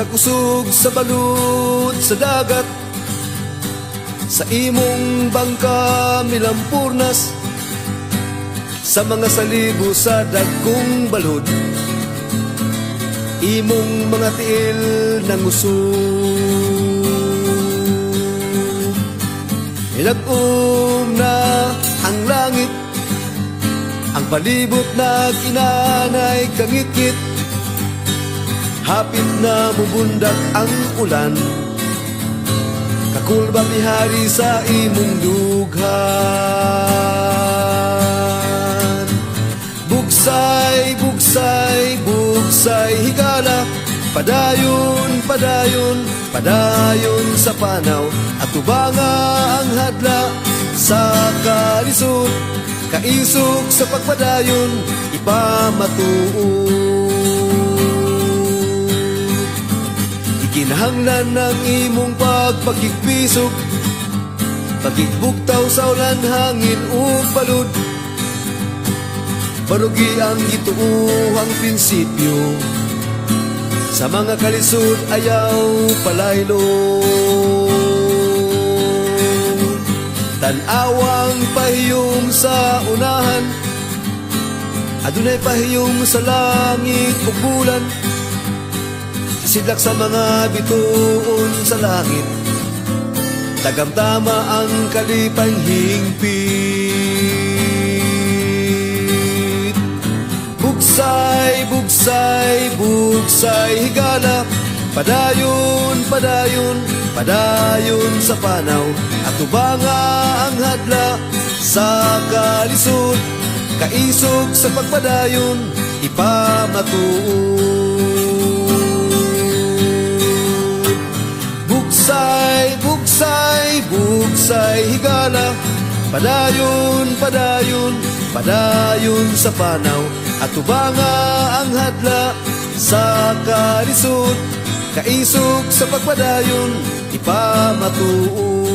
kakusog sa balut sa dagat Sa imong bangka milampurnas Sa mga salibo sa dagkong balod Imong mga tiil ng usog Ilagom na ang langit Ang palibot na kinanay kangikit Hapit na bubundak ang ulan. Kakulba mihari sa imong dughan Bugsay, bugsay, bugsay higala. Padayon, padayon, padayon sa panaw. At tubanga ang hadla sa kalisod Kaisog sa pagpadayon, ipamatuod Ikinahanglan ng imong pagpagkikpisog Pagigbugtaw sa ulan, hangin o balod Barugi ang ituuhang prinsipyo. Sa mga kalisod ayaw palaylo Tanawang pahiyom sa unahan. Adunay pahiyom sa langit ug bulan Sidlak sa mga bituon sa langit. Tagamtama ang kalipay hingpit Bugsay, bugsay, bugsay higala. Padayon, padayon, padayon sa panaw. At tubanga ang hadla sa kalisod. Kaisog sa pagpadayon, ipamatuod bugsay higala Padayon, padayon, padayon sa panaw. At tubanga ang hadla sa kalisod Kaisog sa pagpadayon, ipamatuod